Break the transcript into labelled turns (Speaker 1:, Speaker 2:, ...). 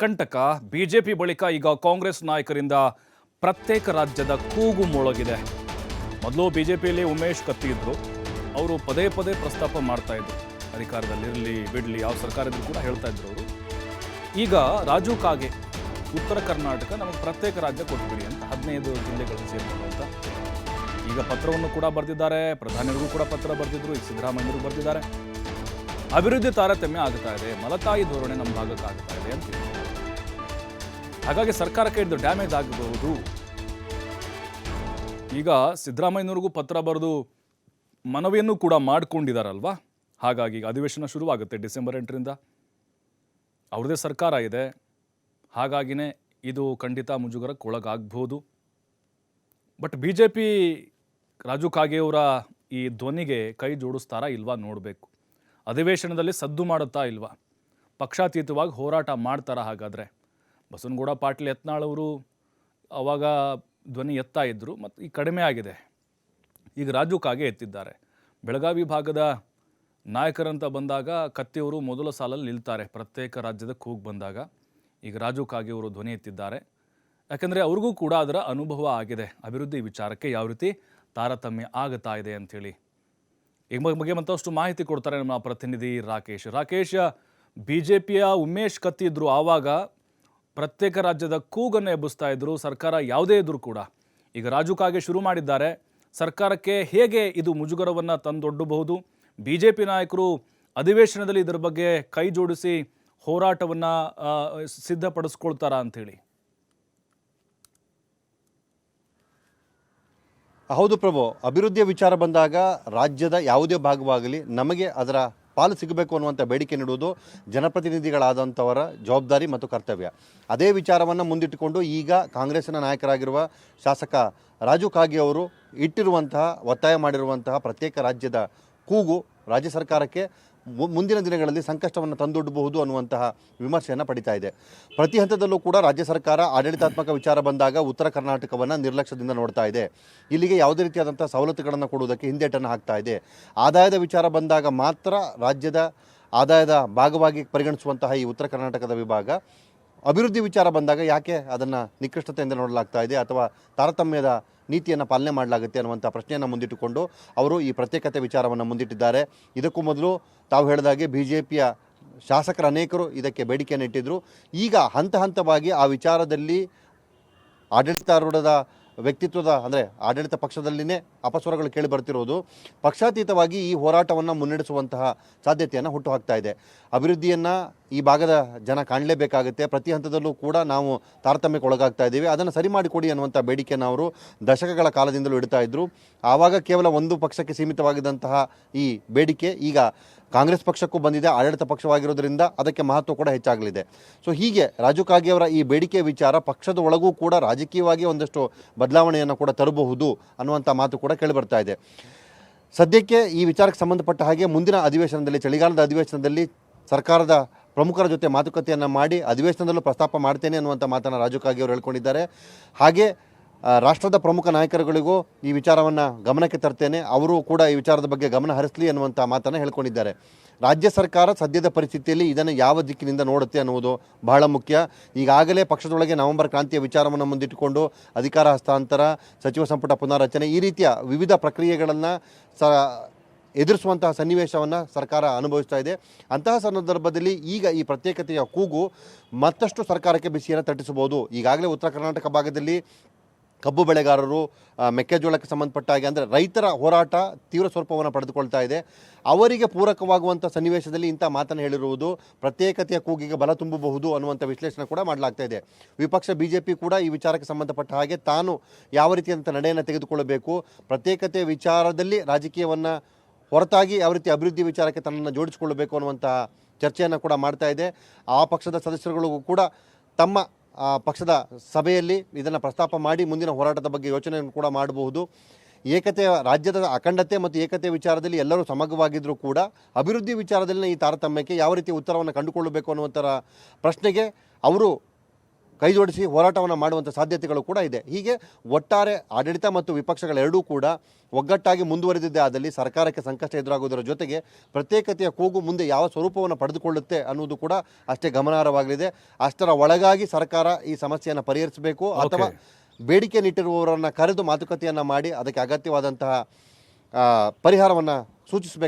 Speaker 1: ಕಂಟಕ, ಬಿಜೆಪಿ ಬಳಿಕ ಈಗ ಕಾಂಗ್ರೆಸ್ ನಾಯಕರಿಂದ ಪ್ರತ್ಯೇಕ ರಾಜ್ಯದ ಕೂಗು ಮೊಳಗಿದೆ. ಮೊದಲು ಬಿಜೆಪಿಯಲ್ಲಿ ಉಮೇಶ್ ಕತ್ತಿ ಇದ್ರು ಅವರು ಪದೇ ಪದೇ ಪ್ರಸ್ತಾಪ ಮಾಡ್ತಾ ಇದ್ರು. ಅಧಿಕಾರದಲ್ಲಿರಲಿ, ಬಿಡಲಿ, ಯಾವ ಸರ್ಕಾರ ಇದ್ರು ಕೂಡ ಹೇಳ್ತಾ ಇದ್ರು ಅವರು. ಈಗ ರಾಜು ಕಾಗೆ, ಉತ್ತರ ಕರ್ನಾಟಕ ನಮಗೆ ಪ್ರತ್ಯೇಕ ರಾಜ್ಯ ಕೊಟ್ಬಿಡಿ ಅಂತ ಹದಿನೈದು ಜಿಲ್ಲೆಗಳನ್ನು ಸೇರ್ಕೊಂಡು ಅಂತ ಈಗ ಪತ್ರವನ್ನು ಕೂಡ ಬರೆದಿದ್ದಾರೆ, ಪ್ರಧಾನಿಗೂ ಕೂಡ ಪತ್ರ ಬರೆದಿದ್ರು, ಈಗ ಸಿದ್ದರಾಮಯ್ಯರು ಬರೆದಿದ್ದಾರೆ. ಅಭಿವೃದ್ಧಿ ತಾರತಮ್ಯ ಆಗ್ತಾ ಇದೆ, ಮಲತಾಯಿ ಧೋರಣೆ ನಮ್ಮ ಭಾಗಕ್ಕೆ ಆಗ್ತಾ ಇದೆ ಅಂತ ಹಾಗಾಗಿ ಸರ್ಕಾರಕ್ಕೆ ಇದು ಡ್ಯಾಮೇಜ್ ಆಗಬಹುದು. ಈಗ ಸಿದ್ದರಾಮಯ್ಯನವ್ರಿಗೂ ಪತ್ರ ಬರೆದು ಮನವಿಯನ್ನು ಕೂಡ ಮಾಡಿಕೊಂಡಿದ್ದಾರಲ್ವಾ ಹಾಗಾಗಿ ಅಧಿವೇಶನ ಶುರುವಾಗುತ್ತೆ ಡಿಸೆಂಬರ್ ಎಂಟರಿಂದ. ಅವ್ರದ್ದೇ ಸರ್ಕಾರ ಇದೆ. ಹಾಗಾಗಿನೇ ಇದು ಖಂಡಿತ ಮುಜುಗರಕ್ಕೆ ಒಳಗಾಗ್ಬೋದು but B J P Raju ಕಾಗೆಯವರ ಈ ಧ್ವನಿಗೆ ಕೈ ಜೋಡಿಸ್ತಾರಾ ಇಲ್ವಾ ನೋಡಬೇಕು. ಅಧಿವೇಶನದಲ್ಲಿ ಸದ್ದು ಮಾಡುತ್ತಾ ಇಲ್ವಾ? ಪಕ್ಷಾತೀತವಾಗಿ ಹೋರಾಟ ಮಾಡ್ತಾರ ಹಾಗಾದರೆ? ಬಸವನಗೌಡ ಪಾಟೀಲ್ ಯತ್ನಾಳ್ ಅವರು ಅವಾಗ ಧ್ವನಿ ಎತ್ತಾ ಇದ್ದರು ಮತ್ತು ಈಗ ಕಡಿಮೆ ಆಗಿದೆ. ಈಗ ರಾಜು ಕಾಗೆ ಎತ್ತಿದ್ದಾರೆ. ಬೆಳಗಾವಿ ಭಾಗದ ನಾಯಕರಂತ ಬಂದಾಗ ಕತ್ತಿಯವರು ಮೊದಲ ಸಾಲಲ್ಲಿ ನಿಲ್ತಾರೆ, ಪ್ರತ್ಯೇಕ ರಾಜ್ಯದ ಕೂಗ್ ಬಂದಾಗ. ಈಗ ರಾಜು ಕಾಗೆ ಅವರು ಧ್ವನಿ ಎತ್ತಿದ್ದಾರೆ. ಯಾಕಂದರೆ ಅವ್ರಿಗೂ ಕೂಡ ಅದರ ಅನುಭವ ಆಗಿದೆ. ಅಭಿವೃದ್ಧಿ ವಿಚಾರಕ್ಕೆ ಯಾವ ರೀತಿ ತಾರತಮ್ಯ ಆಗುತ್ತಾ ಇದೆ ಅಂಥೇಳಿ ಈಗ ಬಗ್ಗೆ- ಮತ್ತಷ್ಟು ಮಾಹಿತಿ ಕೊಡ್ತಾರೆ ನಮ್ಮ ಪ್ರತಿನಿಧಿ ರಾಕೇಶ್. ರಾಕೇಶ್ ಬಿ ಜೆ ಪಿಯ ಉಮೇಶ್ ಕತ್ತಿ ಇದ್ರು ಆವಾಗ ಪ್ರತ್ಯೇಕ ರಾಜ್ಯದ ಕೂಗನ್ನು ಎಬ್ಬಿಸ್ತಾ ಇದ್ರು. ಸರ್ಕಾರ ಯಾವುದೇ ಇದ್ರೂ ಕೂಡ. ಈಗ ರಾಜು ಕಾಗೆ ಶುರು ಮಾಡಿದ್ದಾರೆ. ಸರ್ಕಾರಕ್ಕೆ ಹೇಗೆ ಇದು ಮುಜುಗರವನ್ನು ತಂದೊಡ್ಡಬಹುದು? ಬಿ ಜೆ ಪಿ ನಾಯಕರು ಅಧಿವೇಶನದಲ್ಲಿ ಇದರ ಬಗ್ಗೆ ಕೈ ಜೋಡಿಸಿ ಹೋರಾಟವನ್ನು ಸಿದ್ಧಪಡಿಸ್ಕೊಳ್ತಾರಾ ಅಂಥೇಳಿ.
Speaker 2: ಹೌದು ಪ್ರಭು, ಅಭಿವೃದ್ಧಿಯ ವಿಚಾರ ಬಂದಾಗ ರಾಜ್ಯದ ಯಾವುದೇ ಭಾಗವಾಗಲಿ ನಮಗೆ ಅದರ ಪಾಲು ಸಿಗಬೇಕು ಅನ್ನುವಂಥ ಬೇಡಿಕೆ ನೀಡುವುದು ಜನಪ್ರತಿನಿಧಿಗಳಾದಂಥವರ ಜವಾಬ್ದಾರಿ ಮತ್ತು ಕರ್ತವ್ಯ. ಅದೇ ವಿಚಾರವನ್ನು ಮುಂದಿಟ್ಟುಕೊಂಡು ಈಗ ಕಾಂಗ್ರೆಸ್ನ ನಾಯಕರಾಗಿರುವ ಶಾಸಕ ರಾಜು ಕಾಗೆ ಅವರು ಇಟ್ಟಿರುವಂತಹ, ಒತ್ತಾಯ ಮಾಡಿರುವಂತಹ ಪ್ರತ್ಯೇಕ ರಾಜ್ಯದ ಕೂಗು ರಾಜ್ಯ ಸರ್ಕಾರಕ್ಕೆ ಮುಂದಿನ ದಿನಗಳಲ್ಲಿ ಸಂಕಷ್ಟವನ್ನು ತಂದೊಡ್ಡಬಹುದು ಅನ್ನುವಂತಹ ವಿಮರ್ಶೆಯನ್ನು ಪಡಿತಾ ಇದೆ. ಪ್ರತಿ ಹಂತದಲ್ಲೂ ಕೂಡ ರಾಜ್ಯ ಸರ್ಕಾರ ಆಡಳಿತಾತ್ಮಕ ವಿಚಾರ ಬಂದಾಗ ಉತ್ತರ ಕರ್ನಾಟಕವನ್ನು ನಿರ್ಲಕ್ಷ್ಯದಿಂದ ನೋಡ್ತಾ ಇದೆ. ಇಲ್ಲಿಗೆ ಯಾವುದೇ ರೀತಿಯಾದಂಥ ಸವಲತ್ತುಗಳನ್ನು ಕೊಡುವುದಕ್ಕೆ ಹಿಂದೇಟನ್ನು ಹಾಕ್ತಾ ಇದೆ. ಆದಾಯದ ವಿಚಾರ ಬಂದಾಗ ಮಾತ್ರ ರಾಜ್ಯದ ಆದಾಯದ ಭಾಗವಾಗಿ ಪರಿಗಣಿಸುವಂತಹ ಈ ಉತ್ತರ ಕರ್ನಾಟಕದ ವಿಭಾಗ ಅಭಿವೃದ್ಧಿ ವಿಚಾರ ಬಂದಾಗ ಯಾಕೆ ಅದನ್ನು ನಿಕೃಷ್ಟತೆಯಿಂದ ನೋಡಲಾಗ್ತಾ ಇದೆ ಅಥವಾ ತಾರತಮ್ಯದ ನೀತಿಯನ್ನು ಪಾಲನೆ ಮಾಡಲಾಗುತ್ತೆ ಅನ್ನುವಂಥ ಪ್ರಶ್ನೆಯನ್ನು ಮುಂದಿಟ್ಟುಕೊಂಡು ಅವರು ಈ ಪ್ರತ್ಯೇಕತೆ ವಿಚಾರವನ್ನು ಮುಂದಿಟ್ಟಿದ್ದಾರೆ. ಇದಕ್ಕೂ ಮೊದಲು ತಾವು ಹೇಳಿದಾಗೆ ಬಿ ಜೆ ಪಿಯ ಶಾಸಕರ ಅನೇಕರು ಇದಕ್ಕೆ ಬೇಡಿಕೆಯನ್ನು ಇಟ್ಟಿದ್ದರು ಈಗ ಹಂತ ಹಂತವಾಗಿ ಆ ವಿಚಾರದಲ್ಲಿ ಆಡಳಿತಾರೂಢದ ವ್ಯಕ್ತಿತ್ವದ, ಅಂದರೆ ಆಡಳಿತ ಪಕ್ಷದಲ್ಲಿನೇ ಅಪಸ್ವರಗಳು ಕೇಳಿ ಬರ್ತಿರೋದು, ಪಕ್ಷಾತೀತವಾಗಿ ಈ ಹೋರಾಟವನ್ನು ಮುನ್ನಡೆಸುವಂತಹ ಸಾಧ್ಯತೆಯನ್ನು ಹುಟ್ಟುಹಾಕ್ತಾ ಇದೆ. ಅಭಿವೃದ್ಧಿಯನ್ನು ಈ ಭಾಗದ ಜನ ಕಾಣಲೇಬೇಕಾಗುತ್ತೆ. ಪ್ರತಿ ಹಂತದಲ್ಲೂ ಕೂಡ ನಾವು ತಾರತಮ್ಯಕ್ಕೆ ಒಳಗಾಗ್ತಾ ಇದ್ದೀವಿ. ಅದನ್ನು ಸರಿ ಮಾಡಿಕೊಡಿ ಅನ್ನುವಂಥ ಬೇಡಿಕೆಯನ್ನು ಅವರು ದಶಕಗಳ ಕಾಲದಿಂದಲೂ ಇಡ್ತಾ ಇದ್ದರು ಆವಾಗ ಕೇವಲ ಒಂದು ಪಕ್ಷಕ್ಕೆ ಸೀಮಿತವಾಗಿದ್ದಂತಹ ಈ ಬೇಡಿಕೆ ಈಗ ಕಾಂಗ್ರೆಸ್ ಪಕ್ಷಕ್ಕೂ ಬಂದಿದೆ, ಆಡಳಿತ ಪಕ್ಷವಾಗಿರೋದ್ರಿಂದ ಅದಕ್ಕೆ ಮಹತ್ವ ಕೂಡ ಹೆಚ್ಚಾಗಲಿದೆ. ಸೊ ಹೀಗೆ ರಾಜು ಕಾಗೆ ಅವರ ಈ ಬೇಡಿಕೆ ವಿಚಾರ ಪಕ್ಷದ ಒಳಗೂ ಕೂಡ ರಾಜಕೀಯವಾಗಿ ಒಂದಷ್ಟು ಬದಲಾವಣೆಯನ್ನು ಕೂಡ ತರಬಹುದು ಅನ್ನುವಂಥ ಮಾತು ಕೂಡ ಕೇಳಿಬರ್ತಾ ಇದೆ. ಸದ್ಯಕ್ಕೆ ಈ ವಿಚಾರಕ್ಕೆ ಸಂಬಂಧಪಟ್ಟ ಹಾಗೆ ಮುಂದಿನ ಅಧಿವೇಶನದಲ್ಲಿ, ಚಳಿಗಾಲದ ಅಧಿವೇಶನದಲ್ಲಿ ಸರ್ಕಾರದ ಪ್ರಮುಖರ ಜೊತೆ ಮಾತುಕತೆಯನ್ನು ಮಾಡಿ, ಅಧಿವೇಶನದಲ್ಲೂ ಪ್ರಸ್ತಾಪ ಮಾಡ್ತೇನೆ ಅನ್ನುವಂಥ ಮಾತನ್ನು ರಾಜು ಕಾಗೆ ಅವರು ಹೇಳ್ಕೊಂಡಿದ್ದಾರೆ. ಹಾಗೆ ರಾಷ್ಟ್ರದ ಪ್ರಮುಖ ನಾಯಕರುಗಳಿಗೂ ಈ ವಿಚಾರವನ್ನು ಗಮನಕ್ಕೆ ತರ್ತೇನೆ. ಅವರು ಕೂಡ ಈ ವಿಚಾರದ ಬಗ್ಗೆ ಗಮನ ಹರಿಸಲಿ ಅನ್ನುವಂಥ ಮಾತನ್ನು ಹೇಳ್ಕೊಂಡಿದ್ದಾರೆ. ರಾಜ್ಯ ಸರ್ಕಾರ ಸದ್ಯದ ಪರಿಸ್ಥಿತಿಯಲ್ಲಿ ಇದನ್ನು ಯಾವ ದಿಕ್ಕಿನಿಂದ ನೋಡುತ್ತೆ ಅನ್ನುವುದು ಬಹಳ ಮುಖ್ಯ. ಈಗಾಗಲೇ ಪಕ್ಷದೊಳಗೆ ನವೆಂಬರ್ ಕ್ರಾಂತಿಯ ವಿಚಾರವನ್ನು ಮುಂದಿಟ್ಟುಕೊಂಡು ಅಧಿಕಾರ ಹಸ್ತಾಂತರ, ಸಚಿವ ಸಂಪುಟ ಪುನಾರಚನೆ ಈ ರೀತಿಯ ವಿವಿಧ ಪ್ರಕ್ರಿಯೆಗಳನ್ನು ಸ ಎದುರಿಸುವಂತಹ ಸನ್ನಿವೇಶವನ್ನು ಸರ್ಕಾರ ಅನುಭವಿಸ್ತಾ ಇದೆ. ಅಂತಹ ಸಂದರ್ಭದಲ್ಲಿ ಈಗ ಈ ಪ್ರತ್ಯೇಕತೆಯ ಕೂಗು ಮತ್ತಷ್ಟು ಸರ್ಕಾರಕ್ಕೆ ಬಿಸಿಯನ್ನು ತಟ್ಟಿಸಬಹುದು. ಈಗಾಗಲೇ ಉತ್ತರ ಕರ್ನಾಟಕ ಭಾಗದಲ್ಲಿ ಕಬ್ಬು ಬೆಳೆಗಾರರು ಮೆಕ್ಕೆಜೋಳಕ್ಕೆ ಸಂಬಂಧಪಟ್ಟ ಹಾಗೆ ಅಂದರೆ ರೈತರ ಹೋರಾಟ ತೀವ್ರ ಸ್ವರೂಪವನ್ನು ಪಡೆದುಕೊಳ್ತಾ ಇದೆ. ಅವರಿಗೆ ಪೂರಕವಾಗುವಂಥ ಸನ್ನಿವೇಶದಲ್ಲಿ ಇಂಥ ಮಾತನ್ನು ಹೇಳಿರುವುದು ಪ್ರತ್ಯೇಕತೆಯ ಕೂಗಿಗೆ ಬಲ ತುಂಬಬಹುದು ಅನ್ನುವಂಥ ವಿಶ್ಲೇಷಣೆ ಕೂಡ ಮಾಡಲಾಗ್ತಾ ಇದೆ. ವಿಪಕ್ಷ ಬಿ ಕೂಡ ಈ ವಿಚಾರಕ್ಕೆ ಸಂಬಂಧಪಟ್ಟ ಹಾಗೆ ತಾನು ಯಾವ ರೀತಿಯಂಥ ನಡೆಯನ್ನು ತೆಗೆದುಕೊಳ್ಳಬೇಕು ಪ್ರತ್ಯೇಕತೆಯ ವಿಚಾರದಲ್ಲಿ ರಾಜಕೀಯವನ್ನು ಹೊರತಾಗಿ ಯಾವ ರೀತಿ ಅಭಿವೃದ್ಧಿ ವಿಚಾರಕ್ಕೆ ತನ್ನನ್ನು ಜೋಡಿಸಿಕೊಳ್ಳಬೇಕು ಅನ್ನುವಂಥ ಚರ್ಚೆಯನ್ನು ಕೂಡ ಮಾಡ್ತಾ ಇದೆ. ಆ ಪಕ್ಷದ ಸದಸ್ಯರುಗಳಿಗೂ ಕೂಡ ತಮ್ಮ ಪಕ್ಷದ ಸಭೆಯಲ್ಲಿ ಇದನ್ನು ಪ್ರಸ್ತಾಪ ಮಾಡಿ ಮುಂದಿನ ಹೋರಾಟದ ಬಗ್ಗೆ ಯೋಚನೆಯನ್ನು ಕೂಡ ಮಾಡಬಹುದು. ಏಕತೆ ರಾಜ್ಯದ ಅಖಂಡತೆ ಮತ್ತು ಏಕತೆ ವಿಚಾರದಲ್ಲಿ ಎಲ್ಲರೂ ಸಮಗ್ರವಾಗಿದ್ದರೂ ಕೂಡ ಅಭಿವೃದ್ಧಿ ವಿಚಾರದಲ್ಲಿ ಈ ತಾರತಮ್ಯಕ್ಕೆ ಯಾವ ರೀತಿ ಉತ್ತರವನ್ನು ಕಂಡುಕೊಳ್ಳಬೇಕು ಅನ್ನುವಂಥರ ಪ್ರಶ್ನೆಗೆ ಅವರು ಕೈಜೋಡಿಸಿ ಹೋರಾಟವನ್ನು ಮಾಡುವಂಥ ಸಾಧ್ಯತೆಗಳು ಕೂಡ ಇದೆ. ಹೀಗೆ ಒಟ್ಟಾರೆ ಆಡಳಿತ ಮತ್ತು ವಿಪಕ್ಷಗಳೆರಡೂ ಕೂಡ ಒಗ್ಗಟ್ಟಾಗಿ ಮುಂದುವರೆದಿದ್ದೇ ಆದಲ್ಲಿ ಸರ್ಕಾರಕ್ಕೆ ಸಂಕಷ್ಟ ಎದುರಾಗುವುದರ ಜೊತೆಗೆ ಪ್ರತ್ಯೇಕತೆಯ ಕೂಗು ಮುಂದೆ ಯಾವ ಸ್ವರೂಪವನ್ನು ಪಡೆದುಕೊಳ್ಳುತ್ತೆ ಅನ್ನೋದು ಕೂಡ ಅಷ್ಟೇ ಗಮನಾರ್ಹವಾಗಲಿದೆ ಅಷ್ಟರ ಒಳಗಾಗಿ ಸರ್ಕಾರ ಈ ಸಮಸ್ಯೆಯನ್ನು ಪರಿಹರಿಸಬೇಕು ಅಥವಾ ಬೇಡಿಕೆ ನಿಟ್ಟಿರುವವರನ್ನು ಕರೆದು ಮಾತುಕತೆಯನ್ನು ಮಾಡಿ ಅದಕ್ಕೆ ಅಗತ್ಯವಾದಂತಹ ಪರಿಹಾರವನ್ನು ಸೂಚಿಸಬೇಕು.